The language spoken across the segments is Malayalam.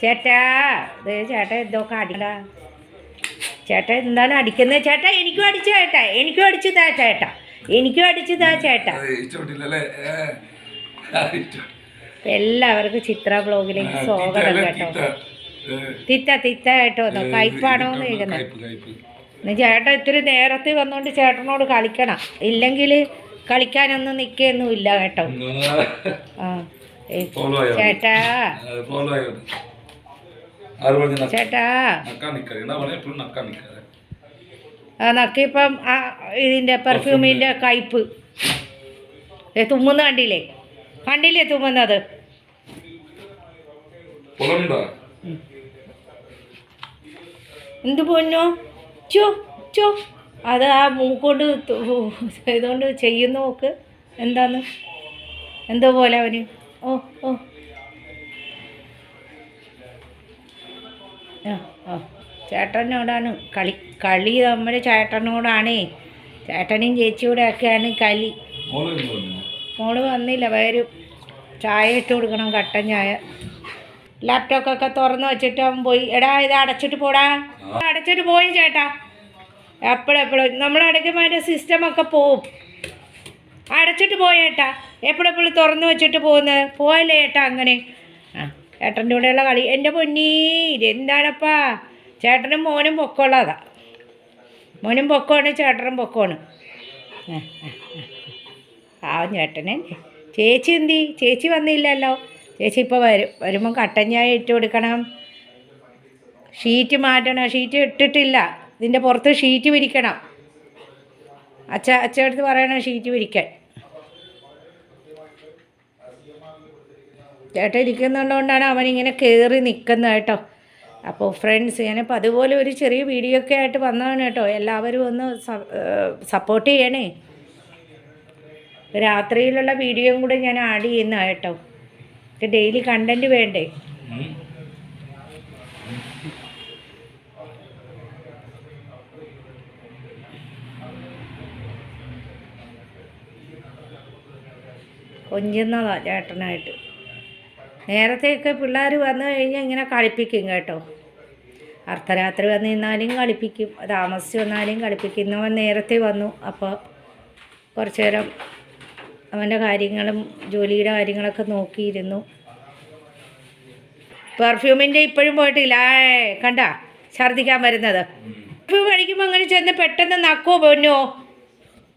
ചേട്ടാ ദേ ചേട്ടാ എന്തോ അടിക്കടാ ചേട്ടാ എന്താണ് അടിക്കുന്നത് ചേട്ടാ എനിക്കും അടിച്ചു ചേട്ടാ. എനിക്കും അടിച്ചു താ ചേട്ടാ. എനിക്കും അടിച്ചു താ ചേട്ടാ. എല്ലാവർക്കും ചിത്ര ബ്ലോഗിലേക്ക് സ്വാഗതം കേട്ടോ. തിത്ത തിത്ത കേട്ടോ. കയ്പാണോ എന്ന്. ചേട്ടൻ ഇത്തിരി നേരത്തെ വന്നുകൊണ്ട് ചേട്ടനോട് കളിക്കണം. ഇല്ലെങ്കിൽ കളിക്കാനൊന്നും നിൽക്കുകയൊന്നുമില്ല കേട്ടോ. ആ. ചേട്ടാ? ആര് പറഞ്ഞു ചേട്ടാ? എന്നാ? എപ്പോഴും. ആ നക്കിപ്പം ആ ഇതിന്റെ പെർഫ്യൂമിന്റെ കയ്പ് തുമ്മുന്ന കണ്ടില്ലേ? കണ്ടില്ലേ തുമ്മുന്നത്? എന്ത് പൊന്നോ? ചോ ചോ അത് ആ മൂക്കൊണ്ട് ഇതുകൊണ്ട് ചെയ്യുന്ന നോക്ക് എന്താന്ന്? എന്തോ പോലെ അവന്. ഓ ഓ. ചേട്ടനോടാണ് കളി കളി നമ്മുടെ ചേട്ടനോടാണേ. ചേട്ടനും ചേച്ചിയോടെ ഒക്കെയാണ് കളി. മോൾ? വന്നില്ല വരും ചായ ഇട്ട് കൊടുക്കണം കട്ടൻ ചായ. ലാപ്ടോപ്പൊക്കെ തുറന്ന് വെച്ചിട്ട് അവൻ പോയി. എടാ ഇത് അടച്ചിട്ട് പോടാ. അടച്ചിട്ട് പോയി ചേട്ടാ. എപ്പോഴെപ്പോഴും നമ്മൾ അടയ്ക്കുമ്പോൾ അതിന്റെ സിസ്റ്റമൊക്കെ പോവും. അടച്ചിട്ട് പോയേട്ടാ. എപ്പോഴെപ്പോഴും തുറന്നു വെച്ചിട്ട് പോകുന്നത്. പോയല്ലേ ഏട്ടാ അങ്ങനെ? ചേട്ടന്റെ കൂടെയുള്ള കളി. എന്റെ പൊന്നീ ഇതെന്താണപ്പാ? ചേട്ടനും മോനും പൊക്കമുള്ളതാ. മോനും പൊക്കമാണ് ചേട്ടനും പൊക്കമാണ്. ആ ചേട്ടനെ. ചേച്ചി എന്തി? ചേച്ചി വന്നില്ലല്ലോ. ചേച്ചി ഇപ്പോൾ വരും വരുമ്പം കട്ടൻ ചായ ഇട്ട് കൊടുക്കണം. ഷീറ്റ് മാറ്റണം. ഷീറ്റ് ഇട്ടിട്ടില്ല. ഇതിന്റെ പുറത്ത് ഷീറ്റ് വിരിക്കണം. അച്ഛ അച്ഛടുത്ത് പറയണം ഷീറ്റ് വിരിക്കാൻ. ചേട്ടൻ കൊണ്ടാണ് അവനിങ്ങനെ കയറി നിൽക്കുന്നത് കേട്ടോ. അപ്പോൾ ഫ്രണ്ട്സ് ഞാനിപ്പോൾ അതുപോലെ ഒരു ചെറിയ വീഡിയോ ഒക്കെ ആയിട്ട് വന്നതാണ് കേട്ടോ. എല്ലാവരും ഒന്ന് സപ്പോർട്ട് ചെയ്യണേ. രാത്രിയിലുള്ള വീഡിയോയും കൂടെ ഞാൻ ആഡ് ചെയ്യുന്ന കേട്ടോ. ഡെയിലി കണ്ടന്റ് വേണ്ടേ. കൊഞ്ചുന്നതാ ചേട്ടനായിട്ട്. നേരത്തെയൊക്കെ പിള്ളേർ വന്നു കഴിഞ്ഞാൽ ഇങ്ങനെ കളിപ്പിക്കും കേട്ടോ. അർദ്ധരാത്രി വന്ന് നിന്നാലും കളിപ്പിക്കും താമസിച്ച് വന്നാലും കളിപ്പിക്കും. ഇന്നവൻ നേരത്തെ വന്നു അപ്പോൾ കുറച്ച് നേരം അവന്റെ കാര്യങ്ങളും ജോലിയുടെ കാര്യങ്ങളൊക്കെ നോക്കിയിരുന്നു. പെർഫ്യൂമിന്റെ ഇപ്പോഴും പോയിട്ടില്ല. കണ്ട? ഛർദ്ദിക്കാൻ വരുന്നത്. പെർഫ്യൂം കഴിക്കുമ്പോൾ അങ്ങനെ ചെന്ന് പെട്ടെന്ന് നക്കോ പൊന്നോ?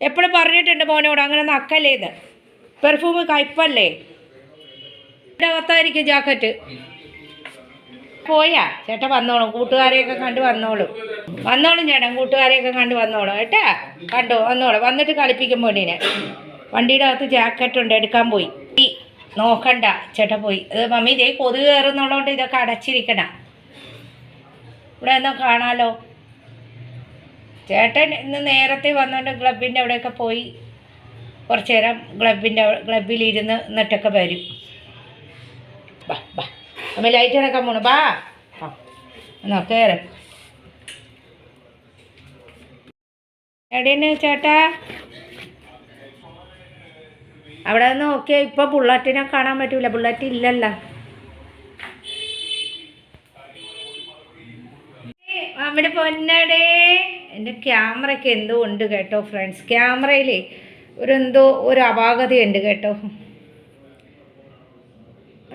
എപ്പോഴും പറഞ്ഞിട്ടുണ്ട് മോനോട് അങ്ങനെ നക്കല്ലേന്ന്. പെർഫ്യൂം കയ്പല്ലേ ഇവിടെ അകത്തായിരിക്കും ജാക്കറ്റ്. പോയാ. ചേട്ടൻ വന്നോളും. കൂട്ടുകാരെയൊക്കെ കണ്ട് വന്നോളും. വന്നോളും ചേട്ടൻ. കൂട്ടുകാരെയൊക്കെ കണ്ട് വന്നോളും. കേട്ടാ കണ്ടോ? വന്നോളും. വന്നിട്ട് കളിപ്പിക്കും പൊന്നിനെ വണ്ടിയുടെ അകത്ത് ജാക്കറ്റ് ഉണ്ട്. എടുക്കാൻ പോയി. നോക്കണ്ട. ചേട്ടൻ പോയി. അത് മമ്മി ഇതേ കൊതുക് കയറുന്നുള്ളതുകൊണ്ട് ഇതൊക്കെ അടച്ചിരിക്കണ. ഇവിടെ ഒന്നും കാണാലോ? ചേട്ടൻ ഇന്ന് നേരത്തെ വന്നുകൊണ്ട് ക്ലബിന്റെ അവിടെയൊക്കെ പോയി. കുറച്ച് നേരം ക്ലബിന്റെ ക്ലബിലിരുന്ന് എന്നിട്ടൊക്കെ വരും. ബാ ബാ. അമ്മ ലൈറ്റ് അടക്കാൻ പോണു. ബാ. എന്നാ കയറ് എവിടെയാണ് ചേട്ടാ? അവിടെ നിന്ന് നോക്കിയാൽ ഇപ്പോൾ ബുള്ളറ്റിനെ കാണാൻ പറ്റൂല. ബുള്ളറ്റ് ഇല്ലല്ലോ. അവിടെ പൊന്നടേ. എന്റെ ക്യാമറയ്ക്ക് എന്തോ ഉണ്ട് കേട്ടോ ഫ്രണ്ട്സ് ക്യാമറയിൽ ഒരു എന്തോ ഒരു അപാകതയുണ്ട് കേട്ടോ.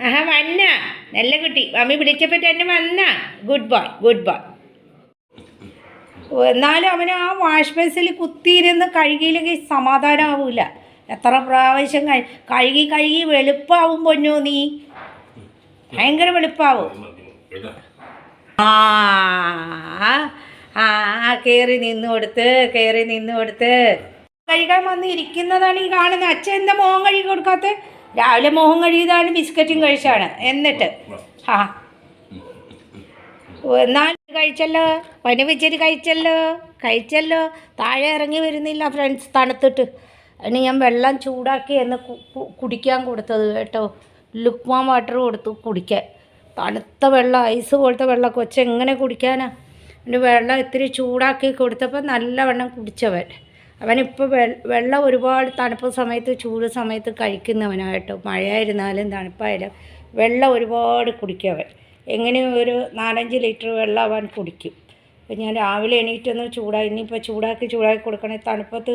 ആഹാ വന്ന. നല്ല കുട്ടി. മമ്മി വിളിച്ചപ്പോൾ തന്നെ വന്ന. ഗുഡ് ബോയ് ഗുഡ് ബോയ് എന്നാലും അവന് ആ വാഷ് ബേസിൽ കുത്തിയിരുന്ന് കഴുകിയില്ലെങ്കിൽ സമാധാനമാവില്ല എത്ര പ്രാവശ്യം കഴി കഴുകി കഴുകി വെളുപ്പാവും പൊന്നു നീ? ഭയങ്കര വെളുപ്പാവും. ആ ആ കയറി നിന്ന് കൊടുത്ത് കയറി നിന്ന് കൊടുത്ത്. കഴുകാൻ വന്ന് ഇരിക്കുന്നതാണ് ഈ കാണുന്നത്. അച്ഛൻ എന്താ മോൻ കഴുകി കൊടുക്കാത്ത രാവിലെ മോഹം കഴിയുന്നതാണ് ബിസ്ക്കറ്റും കഴിച്ചാണ് എന്നിട്ട് ആ എന്നാൽ കഴിച്ചല്ലോ? പനി വെച്ചിട്ട് കഴിച്ചല്ലോ? കഴിച്ചല്ലോ? താഴെ ഇറങ്ങി വരുന്നില്ല ഫ്രണ്ട്സ് തണുത്തിട്ട്. അതിന് ഞാൻ വെള്ളം ചൂടാക്കി എന്ന് കുടിക്കാൻ കൊടുത്തത് കേട്ടോ. ലുക്മാൻ വാട്ടർ കൊടുത്തു കുടിക്കാൻ. തണുത്ത വെള്ളം ഐസ് പോലത്തെ വെള്ളം കൊച്ചെങ്ങനെ കുടിക്കാനാണ് എന്റെ വെള്ളം ഇത്തിരി ചൂടാക്കി കൊടുത്തപ്പോൾ നല്ലവണ്ണം കുടിച്ചവൻ. അവനിപ്പോൾ വെള്ളം ഒരുപാട് തണുപ്പ് സമയത്ത് ചൂട് സമയത്ത് കഴിക്കുന്നവനാണ് കേട്ടോ മഴയായിരുന്നാലും തണുപ്പായാലും വെള്ളം ഒരുപാട് കുടിക്കും അവൻ. എങ്ങനെയും ഒരു നാലഞ്ച് ലിറ്റർ വെള്ളം അവൻ കുടിക്കും. അപ്പം ഞാൻ രാവിലെ എണീറ്റൊന്ന് ചൂടായി. ഇനിയിപ്പോൾ ചൂടാക്കി ചൂടാക്കി കൊടുക്കണേ തണുപ്പത്ത്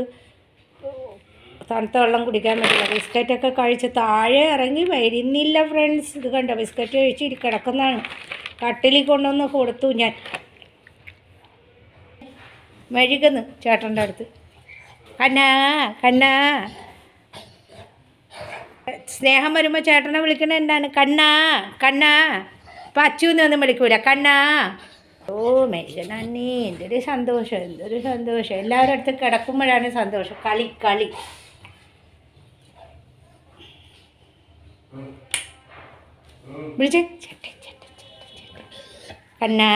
തണുത്ത വെള്ളം കുടിക്കാൻ പറ്റില്ല. ബിസ്ക്കറ്റൊക്കെ കഴിച്ച് താഴെ ഇറങ്ങി വരുന്നില്ല ഫ്രണ്ട്സ്. ഇത് കണ്ടോ? ബിസ്ക്കറ്റ് കഴിച്ച് കിടക്കുന്നതാണ്. കട്ടിലിൽ കൊണ്ടുവന്ന് കൊടുത്തു ഞാൻ. മെഴുകുന്നു ചേട്ടന്റെ അടുത്ത്. കണ്ണാ കണ്ണാ. സ്നേഹം വരുമ്പോൾ ചേട്ടനെ വിളിക്കണ എന്താണ്? കണ്ണാ കണ്ണാ. ഇപ്പം അച്ചുവിനൊന്നും വിളിക്കൂല. കണ്ണാ. ഓ മെഴുകനണ്ണി എന്തൊരു സന്തോഷം എന്തൊരു സന്തോഷം. എല്ലാവരുടെ അടുത്ത് കിടക്കുമ്പോഴാണ് സന്തോഷം. കളി കളി. വിളിച്ചേ. ചേട്ടൻ ചേട്ടൻ കണ്ണാ.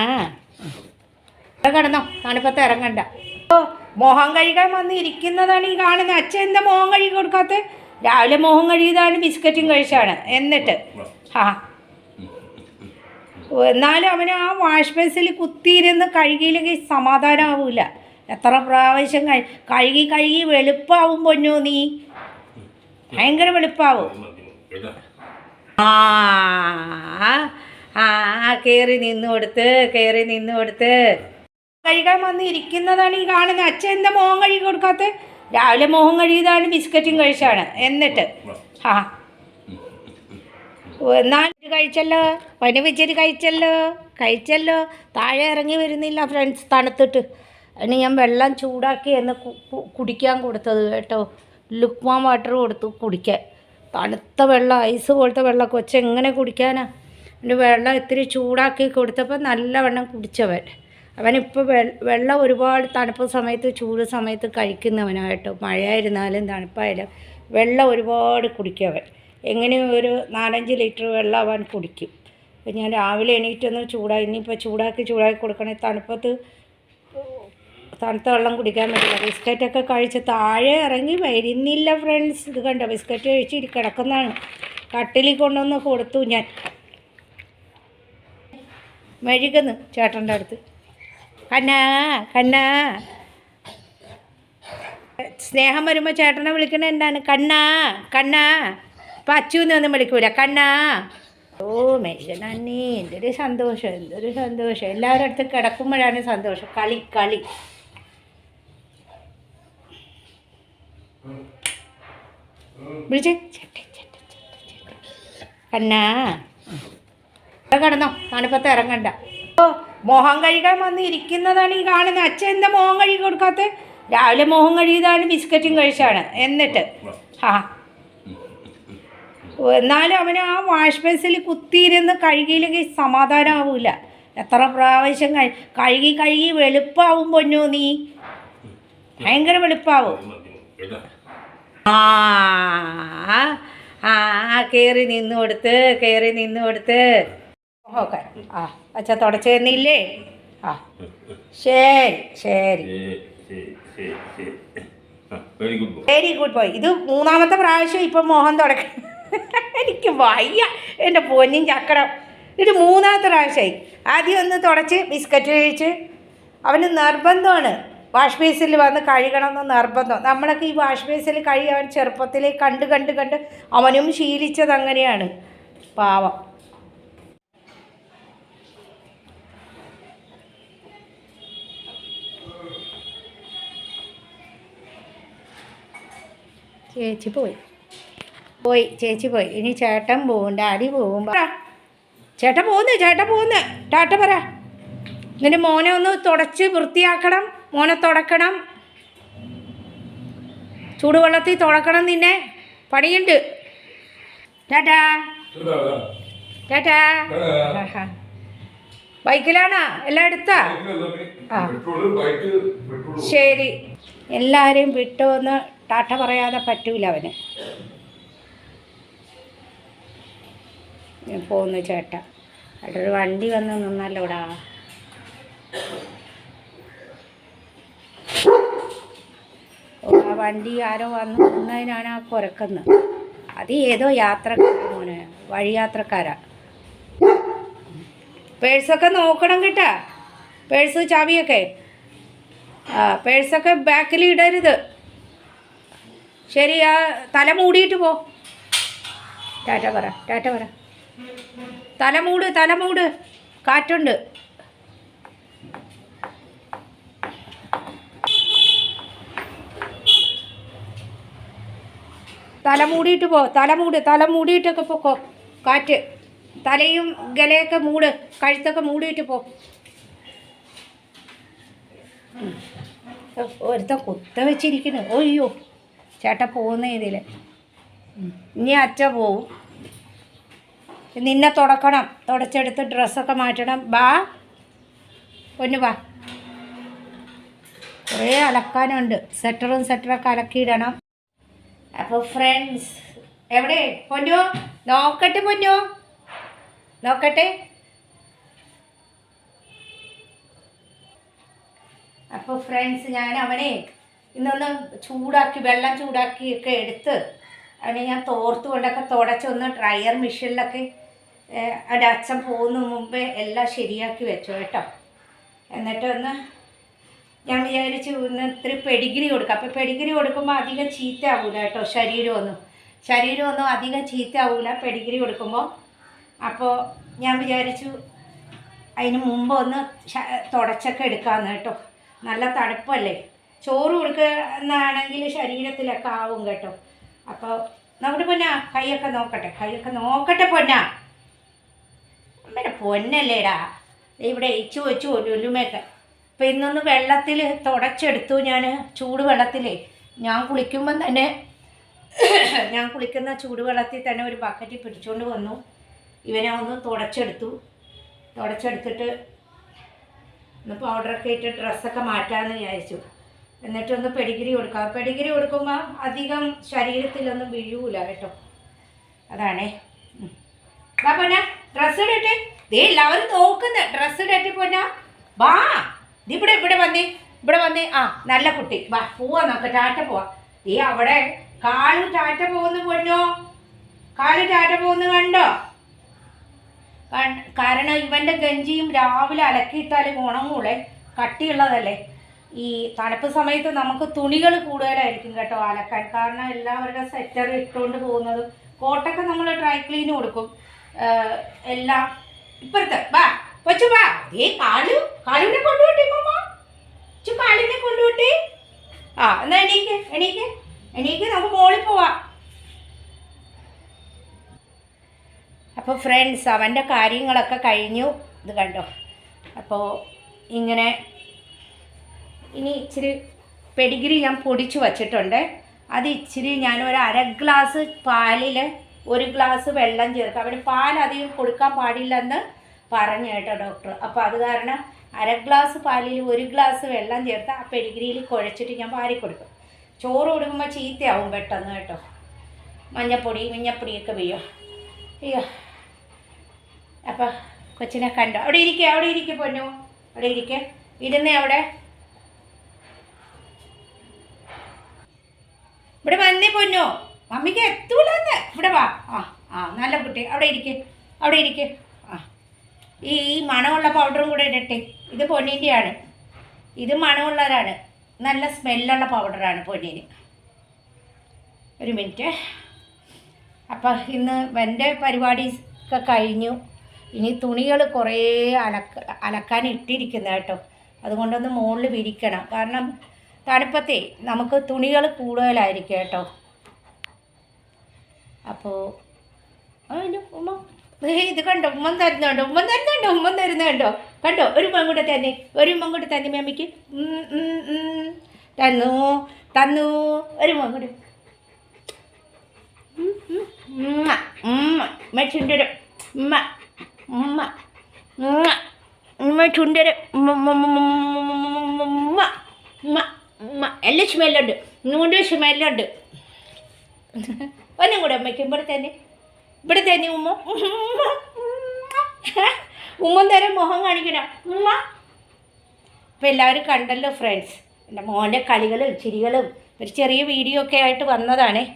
കിടന്നോ. തണുപ്പത്ത് ഇറങ്ങണ്ട. ഓ മോഹം കഴുകാൻ വന്ന് ഇരിക്കുന്നതാണ് ഈ കാണുന്നത് അച്ഛൻ എന്താ മോഹം കഴുകി കൊടുക്കാത്ത രാവിലെ മോഹം കഴുകിയതാണ് ബിസ്ക്കറ്റും കഴിച്ചാണ് എന്നിട്ട് ആ എന്നാലും അവന് ആ വാഷ് ബേസിൽ കുത്തിയിരുന്ന് കഴുകിയില്ലെങ്കിൽ സമാധാനമാവില്ല എത്ര പ്രാവശ്യം കഴി കഴുകി കഴുകി വെളുപ്പാവും പൊന്നു നീ? ഭയങ്കര വെളുപ്പാവും. ആ ആ കയറി നിന്ന് കൊടുത്ത് കയറി നിന്ന് കൊടുത്ത് കഴുകാൻ വന്ന് ഇരിക്കുന്നതാണ് ഈ കാണുന്നത് അച്ഛൻ എന്താ മോഹം കഴുകി കൊടുക്കാത്ത? രാവിലെ മോഹം കഴുകിയതാണ് ബിസ്ക്കറ്റും കഴിച്ചാണ് എന്നിട്ട് ആ എന്നാൽ കഴിച്ചല്ലോ? പനി വെച്ചിട്ട് കഴിച്ചല്ലോ? കഴിച്ചല്ലോ? താഴെ ഇറങ്ങി വരുന്നില്ല ഫ്രണ്ട്സ് തണുത്തിട്ട്. അതിന് ഞാൻ വെള്ളം ചൂടാക്കി എന്ന് കുടിക്കാൻ കൊടുത്തത് കേട്ടോ. ലുക്മാൻ വാട്ടർ കൊടുത്തു കുടിക്കാൻ. തണുത്ത വെള്ളം ഐസ് പോലത്തെ വെള്ളം കൊച്ചെങ്ങനെ കുടിക്കാനാ? അതിന്റെ വെള്ളം ഇത്തിരി ചൂടാക്കി കൊടുത്തപ്പോൾ നല്ലവണ്ണം കുടിച്ചവൻ. അവനിപ്പോൾ വെള്ളം ഒരുപാട് തണുപ്പ് സമയത്ത് ചൂട് സമയത്ത് കഴിക്കുന്നവനാണ് കേട്ടോ മഴയായിരുന്നാലും തണുപ്പായാലും വെള്ളം ഒരുപാട് കുടിക്കും അവൻ. എങ്ങനെയും ഒരു നാലഞ്ച് ലിറ്റർ വെള്ളം അവൻ കുടിക്കും. അപ്പം ഞാൻ രാവിലെ എണീറ്റൊന്ന് ചൂടായി ഇനിയിപ്പോൾ ചൂടാക്കി ചൂടാക്കി കൊടുക്കണേ തണുപ്പത്ത് തണുത്ത വെള്ളം കുടിക്കാൻ പറ്റില്ല. ബിസ്ക്കറ്റൊക്കെ കഴിച്ച് താഴെ ഇറങ്ങി വരുന്നില്ല ഫ്രണ്ട്സ്. ഇത് കണ്ടോ? ബിസ്ക്കറ്റ് കഴിച്ച് ഇരി കിടക്കുന്നതാണ്. കട്ടിലിൽ കൊണ്ടുവന്ന് കൊടുത്തു ഞാൻ. മെഴുകുന്നു ചേട്ടന്റെ അടുത്ത്. കണ്ണാ കണ്ണാ. സ്നേഹം വരുമ്പോൾ ചേട്ടനെ വിളിക്കണ എന്താണ്? കണ്ണാ കണ്ണാ. ഇപ്പം ഒന്നും വിളിക്കൂല. കണ്ണാ. ഓ മെഴുകനണ്ണി എന്തൊരു സന്തോഷം എന്തൊരു സന്തോഷം. എല്ലാവരുടെ അടുത്ത് കിടക്കുമ്പോഴാണ് സന്തോഷം. കളി കളി. വിളിച്ചേ. കണ്ണാ. കിടന്നോ. തണുപ്പത്ത് ഇറങ്ങണ്ട. ഓ മോഹം കഴുകാൻ വന്ന് ഇരിക്കുന്നതാണ് ഈ കാണുന്നത്. അച്ഛൻ എന്താ മോഹം കഴുകി കൊടുക്കാത്ത? രാവിലെ മോഹം കഴുകിയതാണ് ബിസ്ക്കറ്റും കഴിച്ചാണ് എന്നിട്ട് ആ എന്നാലും അവന് ആ വാഷ് ബേസിൽ കുത്തിയിരുന്ന് കഴുകിയില്ലെങ്കിൽ സമാധാനമാവില്ല എത്ര പ്രാവശ്യം കഴി കഴുകി കഴുകി വെളുപ്പാവും പൊന്നു നീ? ഭയങ്കര വെളുപ്പാവും. ആ ആ കയറി നിന്ന് കൊടുത്ത് കയറി നിന്ന് കൊടുത്ത് ഓക്കെ. ആ അച്ഛ തുടച്ചു തന്നില്ലേ? ആ. ശരി ശരി. വെരി ഗുഡ് ബോയ് ഇത് മൂന്നാമത്തെ പ്രാവശ്യം ഇപ്പം മോഹൻ തുടക്ക. എനിക്ക് വയ്യ. എന്റെ പൊന്നും ചക്കടം ഇത് മൂന്നാമത്തെ പ്രാവശ്യമായി. ആദ്യം ഒന്ന് തുടച്ച് ബിസ്ക്കറ്റ് കഴിച്ച്. അവന് നിർബന്ധമാണ്. വാഷ് ബേസിൽ വന്ന് കഴുകണമെന്ന് നിർബന്ധം. നമ്മളൊക്കെ ഈ വാഷ് ബേസിൽ കഴുകി അവൻ ചെറുപ്പത്തിലേ കണ്ട് കണ്ട് കണ്ട് അവനും ശീലിച്ചത് അങ്ങനെയാണ്. പാവം. ചേച്ചി പോയി. പോയി ചേച്ചി പോയി. ഇനി ചേട്ടൻ പോവും ഡാഡി പോവും ചേട്ടൻ പോകുന്നു ചേട്ടൻ പോകുന്നു ടാറ്റ പറ. നിന്റെ മോനെ ഒന്ന് തുടച്ച് വൃത്തിയാക്കണം മോനെ തുടക്കണം. ചൂടുവെള്ളത്തിൽ തുടക്കണം നിന്നെ. പണിയുണ്ട്. Tata tata. ബൈക്കിലാണോ? എല്ലാം എടുത്താ? ആ. ശരി. എല്ലാവരെയും വിട്ടോന്ന് ടാറ്റ പറയാതെ പറ്റൂല അവന്. ഞാൻ പോന്നു ചേട്ട. അവിടെ ഒരു വണ്ടി വന്ന് നിന്നല്ലോടാ ഓ, ആ വണ്ടി ആരോ വന്ന് നിന്നതിനാണ് ആ കുരക്കുന്നത് അത് ഏതോ യാത്രക്കാരാ മോനെ വഴിയാത്രക്കാരാ. പേഴ്സൊക്കെ നോക്കണം കേട്ടാ. പേഴ്സ് ചാവിയൊക്കെ. ആ പേഴ്സൊക്കെ ബാക്കിൽ ഇടരുത്. ശരി ആ തല മൂടിയിട്ട് പോ. ടാറ്റ പറ ടാറ്റ പറ. തലമൂട് തലമൂട് തല മൂട്. കാറ്റുണ്ട്. തല മൂടിയിട്ട് പോ തല മൂട് തല മൂടിയിട്ടൊക്കെ പൊക്കോ കാറ്റ്. തലയും ഗലയൊക്കെ മൂട് കഴുത്തൊക്കെ മൂടിയിട്ട് പോ. ഒരുത്ത കുത്ത വെച്ചിരിക്കുന്നു ഓയ്യോ. ചേട്ട പോകുന്ന രീതിയിൽ ഇനി അച്ഛ പോവും. നിന്നെ തുടക്കണം. തുടച്ചെടുത്ത് ഡ്രസ്സൊക്കെ മാറ്റണം. ബാ. പൊന്നു വാ കുറേ അലക്കാനുണ്ട്. സെറ്ററും സെറ്ററൊക്കെ അലക്കിയിടണം. അപ്പോൾ ഫ്രണ്ട്സ് എവിടെ? പൊന്നു നോക്കട്ടെ പൊന്നു. നോക്കട്ടെ. അപ്പോൾ ഫ്രണ്ട്സ് ഞാൻ അവനെ ഇന്നൊന്ന് ചൂടാക്കി വെള്ളം ചൂടാക്കി ഒക്കെ എടുത്ത് അതിനെ ഞാൻ തോർത്ത് കൊണ്ടൊക്കെ തുടച്ചൊന്ന് ഡ്രയർ മെഷീനിലൊക്കെ അവിടെ അച്ഛൻ പോകുന്ന മുമ്പേ എല്ലാം ശരിയാക്കി വെച്ചു കേട്ടോ. എന്നിട്ടൊന്ന് ഞാൻ വിചാരിച്ചു ഇന്ന് ഇത്തിരി പെഡിഗ്രി കൊടുക്കാം. അപ്പോൾ പെഡിഗ്രി കൊടുക്കുമ്പോൾ അധികം ചീത്ത ആവൂല കേട്ടോ ശരീരമൊന്നും. ശരീരമൊന്നും അധികം ചീത്ത ആവൂല പെഡിഗ്രി കൊടുക്കുമ്പോൾ അപ്പോൾ ഞാൻ വിചാരിച്ചു അതിന് മുമ്പ് ഒന്ന് തുടച്ചൊക്കെ എടുക്കാമെന്ന് കേട്ടോ. നല്ല തണുപ്പല്ലേ? ചോറ് കൊടുക്കുന്നതാണെങ്കിൽ ശരീരത്തിലൊക്കെ ആവും കേട്ടോ. അപ്പോൾ നമ്മുടെ പൊന്നാ കൈയൊക്കെ നോക്കട്ടെ കൈയൊക്കെ നോക്കട്ടെ പൊന്നാ. അമ്മയുടെ പൊന്നല്ലേടാ. ഇവിടെ ഇച്ചു വെച്ചു ലുലുമയൊക്കെ അപ്പം ഇന്നൊന്ന് വെള്ളത്തിൽ തുടച്ചെടുത്തു ഞാൻ ചൂട് വെള്ളത്തിലേ. ഞാൻ കുളിക്കുമ്പം തന്നെ ഞാൻ കുളിക്കുന്ന ചൂടുവെള്ളത്തിൽ തന്നെ ഒരു ബക്കറ്റ് പിടിച്ചുകൊണ്ട് വന്നു. ഇവനെ ഒന്ന് തുടച്ചെടുത്തു. തുടച്ചെടുത്തിട്ട് ഒന്ന് പൗഡറൊക്കെ ഇട്ട് ഡ്രസ്സൊക്കെ മാറ്റാമെന്ന് വിചാരിച്ചു. എന്നിട്ടൊന്ന് പെഡിഗിരി കൊടുക്കുക പെഡിഗിരി കൊടുക്കുമ്പോൾ അധികം ശരീരത്തിലൊന്നും വീഴൂല കേട്ടോ. അതാണേ. വാ പൊന്ന ഡ്രസ്സ് ഇടട്ടെ. ദേ എല്ലാവരും നോക്കുന്ന. ഡ്രസ്സ് ഇടട്ടെ പൊന്ന. വാ. നീ ഇവിടെ ഇവിടെ വന്നേ. ഇവിടെ വന്നേ. ആ നല്ല കുട്ടി. വാ പോവാ നമുക്ക്. ടാറ്റ പോവാ. ദേ അവിടെ കാളു ടാറ്റ പോകുന്നു പൊന്നോ. കാളു ടാറ്റ പോകുന്നു കണ്ടോ? കാരണം ഇവന്റെ ഗഞ്ചിയും രാവിലെ അലക്കിയിട്ടാലും ഉണങ്ങൂളെ കട്ടിയുള്ളതല്ലേ. ഈ തണുപ്പ് സമയത്ത് നമുക്ക് തുണികൾ കൂടുതലായിരിക്കും കേട്ടോ അലക്കാൻ. കാരണം എല്ലാവരുടെ സെറ്റർ ഇട്ടുകൊണ്ട് പോകുന്നത് കോട്ടൊക്കെ നമ്മൾ ഡ്രൈ ക്ലീൻ കൊടുക്കും. എല്ലാം ഇപ്പോഴത്തെ വാ കൊച്ചു വാ. ഏ കാളു. കാലുവിനെ കൊണ്ടുപോട്ടെ മാമ. ചു കാലിനെ കൊണ്ടുപോട്ടെ ആ എന്നാ എണീക്ക് എണീക്ക്. എണീക്ക് നമുക്ക് മോളിൽ പോവാം. അപ്പോൾ ഫ്രണ്ട്സ് അവന്റെ കാര്യങ്ങളൊക്കെ കഴിഞ്ഞു. ഇത് കണ്ടോ? അപ്പോൾ ഇങ്ങനെ ഇനി ഇച്ചിരി പെഡിഗ്രി ഞാൻ പൊടിച്ച് വച്ചിട്ടുണ്ട്. അത് ഇച്ചിരി ഞാൻ ഒരു അര ഗ്ലാസ് പാലിൽ ഒരു ഗ്ലാസ് വെള്ളം ചേർക്കും അവിടെ പാൽ അധികം കൊടുക്കാൻ പാടില്ലെന്ന് പറഞ്ഞു കേട്ടോ ഡോക്ടർ. അപ്പോൾ അത് കാരണം അര ഗ്ലാസ് പാലിൽ ഒരു ഗ്ലാസ് വെള്ളം ചേർത്ത് ആ പെഡിഗ്രിയിൽ കുഴച്ചിട്ട് ഞാൻ പാരി കൊടുക്കും. ചോറ് കൊടുക്കുമ്പോൾ ചീത്തയാവും പെട്ടെന്ന് കേട്ടോ. മഞ്ഞപ്പൊടി മഞ്ഞപ്പൊടിയൊക്കെ വീഴും അയ്യോ. അപ്പോൾ കൊച്ചിനെ കണ്ടോ? അവിടെ ഇരിക്കുക അവിടെ ഇരിക്കുക പൊന്നു. അവിടെ ഇരിക്കേ. ഇരുന്നേ അവിടെ. ഇവിടെ വന്നേ പൊന്നോ. മമ്മിക്ക് എത്തൂലെന്ന്. ഇവിടെ വാ. ആ ആ നല്ല കുട്ടി. അവിടെ ഇരിക്കേ. അവിടെ ഇരിക്കേ. ആ. ഈ മണമുള്ള പൗഡറും കൂടെ ഇടട്ടെ. ഇത് പൊന്നിന്റെയാണ് ഇത് മണമുള്ളവരാണ് നല്ല സ്മെല്ലുള്ള പൗഡറാണ് പൊന്നിന്. ഒരു മിനിറ്റ് അപ്പം ഇന്ന് എന്റെ പരിപാടി ഒക്കെ കഴിഞ്ഞു. ഇനി തുണികൾ കുറേ അലക്ക അലക്കാൻ ഇട്ടിരിക്കുന്ന കേട്ടോ. അതുകൊണ്ടൊന്ന് മുകളിൽ വിരിക്കണം. കാരണം തണുപ്പത്തെ നമുക്ക് തുണികൾ കൂടുതലായിരിക്കും കേട്ടോ. അപ്പോൾ അതിന് ഉമ്മ. ഇത് കണ്ടോ? ഉമ്മൻ തരുന്നുണ്ടോ? ഉമ്മൻ തരുന്നുണ്ടോ? ഉമ്മൻ തരുന്നുണ്ടോ? കണ്ടോ? ഒരു ഉമ്മൻ കൂടെ തന്നെ. ഒരു ഉമ്മൻ കൂടെ തന്നെ മമ്മിക്ക്. തന്നു തന്നു. ഒരു ഉമ്മൻ കൂടെ. ഉമ്മ. ഉമ്മ. ഉമ്മ ചുണ്ടര്. ഉമ്മ. ഉമ്മ. ഉമ്മ. ഉമ്മ ചുണ്ടര്. ഉമ്മ ഉമ്മ ഉമ്മ ഉമ്മ. എല്ലാം സ്മെല്ലുണ്ട്. നൂന്റെ സ്മെല്ലുണ്ട്. ഒന്നും കൂടെ അമ്മയ്ക്ക് ഇവിടെ തന്നെ. ഇവിടെ തന്നെ ഉമ്മ. ഉമ്മ തരം മുഖം കാണിക്കണം. ഉമ്മ. അപ്പോൾ എല്ലാവരും കണ്ടല്ലോ ഫ്രണ്ട്സ് എന്റെ മോന്റെ കളികളും ചിരികളും. ഒരു ചെറിയ വീഡിയോ ഒക്കെ ആയിട്ട് വന്നതാണേ.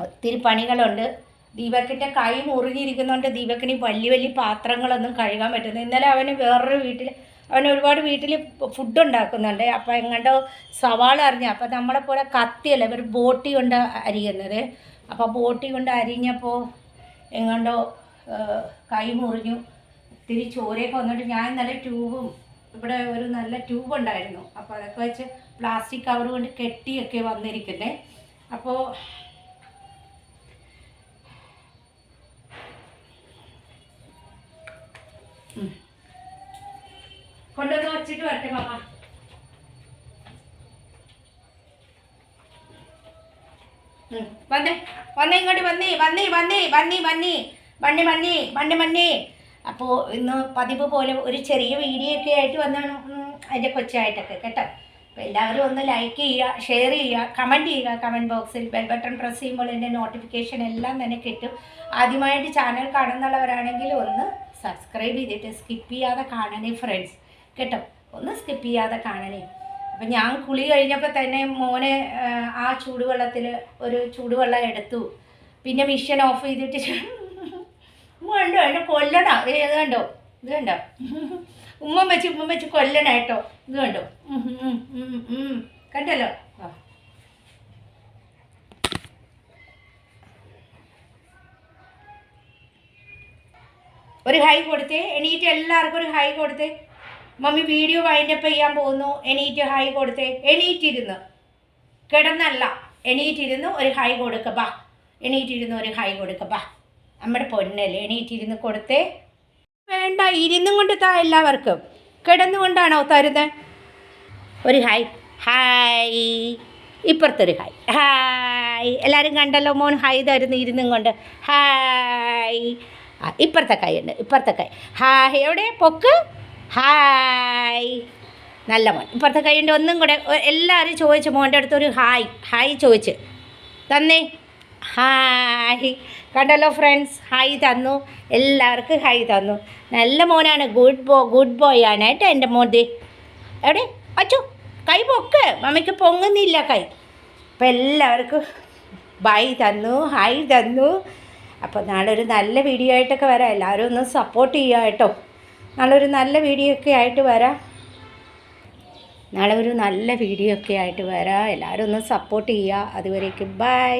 ഒത്തിരി പണികളുണ്ട്. ദീപക്കിന്റെ കൈ മുറിഞ്ഞിരിക്കുന്നതുകൊണ്ട് ദീപക്കിന് വലിയ വലിയ പാത്രങ്ങളൊന്നും കഴുകാൻ പറ്റുന്നു ഇന്നലെ അവന് വേറൊരു വീട്ടിൽ അവൻ ഒരുപാട് വീട്ടിൽ ഫുഡ് ഉണ്ടാക്കുന്നുണ്ട്. അപ്പോൾ എങ്ങാണ്ടോ സവാള അറിഞ്ഞ അപ്പോൾ നമ്മളെ പോലെ കത്തിയല്ല ഒരു ബോട്ടി കൊണ്ട് അരിയുന്നത്. അപ്പോൾ ബോട്ടി കൊണ്ട് അരിഞ്ഞപ്പോൾ എങ്ങാണ്ടോ കൈ മുറിഞ്ഞു. ഇത്തിരി ചോരയൊക്കെ വന്നിട്ട് ഞാൻ നല്ല ട്യൂബും ഇവിടെ ഒരു നല്ല ട്യൂബ് ഉണ്ടായിരുന്നു. അപ്പോൾ അതൊക്കെ വെച്ച് പ്ലാസ്റ്റിക് കവർ കൊണ്ട് കെട്ടിയൊക്കെ വന്നിരിക്കുന്നത് അപ്പോൾ. കൊണ്ടുവന്ന് വച്ചിട്ട് വരട്ടെ മാമ. വന്നേ വന്നേ ഇങ്ങോട്ട് വന്നേ വന്നേ വന്നേ വന്നേ വന്നേ വണ്ണി മണ്ണി വണ്ണി മണ്ണി അപ്പോൾ ഇന്ന് പതിവ് പോലെ ഒരു ചെറിയ വീഡിയോ ഒക്കെ ആയിട്ട് വന്നാണ് അതിന്റെ കൊച്ചായിട്ടൊക്കെ കേട്ടോ. അപ്പോൾ എല്ലാവരും ഒന്ന് ലൈക്ക് ചെയ്യുക ഷെയർ ചെയ്യുക കമന്റ് ചെയ്യുക. കമന്റ് ബോക്സിൽ ബെൽ ബട്ടൺ പ്രസ് ചെയ്യുമ്പോൾ എന്റെ നോട്ടിഫിക്കേഷൻ എല്ലാം തന്നെ കിട്ടും. ആദ്യമായിട്ട് ചാനൽ കാണുന്നുള്ളവരാണെങ്കിൽ ഒന്ന് സബ്സ്ക്രൈബ് ചെയ്തിട്ട് സ്കിപ്പ് ചെയ്യാതെ കാണണേ ഫ്രണ്ട്സ് കേട്ടോ ഒന്ന് സ്കിപ്പ് ചെയ്യാതെ കാണണേ. അപ്പം ഞാൻ കുളി കഴിഞ്ഞപ്പോൾ തന്നെ മോനെ ആ, ചൂടുവെള്ളത്തിൽ ഒരു ചൂടുവെള്ളം എടുത്തു. പിന്നെ മിഷൻ ഓഫ് ചെയ്തിട്ട് കണ്ടോ എന്നെ കൊല്ലണ? ഇത് കണ്ടോ? ഇത് കണ്ടോ? ഉമ്മ വെച്ച് ഉമ്മ വെച്ച് കൊല്ലണ കേട്ടോ. ഇത് കണ്ടോ. കണ്ടല്ലോ? ഒരു ഹൈ കൊടുത്തേ എണീറ്റ് എല്ലാവർക്കും ഒരു ഹൈ കൊടുത്തേ. മമ്മി വീഡിയോ വൈൻഡപ്പ് ചെയ്യാൻ പോകുന്നു. എണീറ്റ് ഹൈ കൊടുത്തേ. എണീറ്റിരുന്ന്. കിടന്നല്ല. എണീറ്റിരുന്ന് ഒരു ഹൈ കൊടുക്ക. ബാ. എണീറ്റിരുന്ന് ഒരു ഹൈ കൊടുക്ക. ബാ. നമ്മുടെ പൊന്നല്ലേ. എണീറ്റിരുന്ന് കൊടുത്തേ. വേണ്ട. ഇരുന്നും കൊണ്ട് താ എല്ലാവർക്കും. കിടന്നുകൊണ്ടാണോ തരുന്നത് ഒരു ഹായ് ഹായ് ഇപ്പുറത്തൊരു ഹായ് ഹായ് എല്ലാവരും കണ്ടല്ലോ മോൻ ഹായ് തരുന്നു ഇരുന്നും കൊണ്ട്. ഹായ് ഇപ്പുറത്തെ കൈ ഉണ്ട്. ഇപ്പുറത്തെ കൈ. ഹായ് എവിടെ? പൊക്ക്? ഹായ്. നല്ല മോൻ. ഇപ്പുറത്തെ കഴിയേണ്ട ഒന്നും കൂടെ എല്ലാവരും ചോദിച്ചു മോന്റെ അടുത്തൊരു ഹായ്. ഹായ് ചോദിച്ച്. തന്നേ. ഹായ്. കണ്ടല്ലോ ഫ്രണ്ട്സ് ഹായ് തന്നു. എല്ലാവർക്കും ഹായ് തന്നു. നല്ല മോനാണ്. ഗുഡ് ബോ ഗുഡ് ബോയ് ആണ് കേട്ടോ എന്റെ മോൻ ദേ എവിടെ? അച്ചു കൈ പൊക്ക്. മമ്മിക്ക് പൊങ്ങുന്നില്ല കൈ. അപ്പം എല്ലാവർക്കും ബൈ തന്നു ഹായ് തന്നു. അപ്പോൾ നാളെ ഒരു നല്ല വീഡിയോ ആയിട്ടൊക്കെ വരാം. എല്ലാവരും ഒന്ന് സപ്പോർട്ട് ചെയ്യുക കേട്ടോ. നാളെ ഒരു നല്ല വീഡിയോ ഒക്കെ ആയിട്ട് വരാം. നാളെ ഒരു നല്ല വീഡിയോ ഒക്കെ ആയിട്ട് വരാം. എല്ലാവരും ഒന്ന് സപ്പോർട്ട് ചെയ്യുക. അതുവരേക്കും ബൈ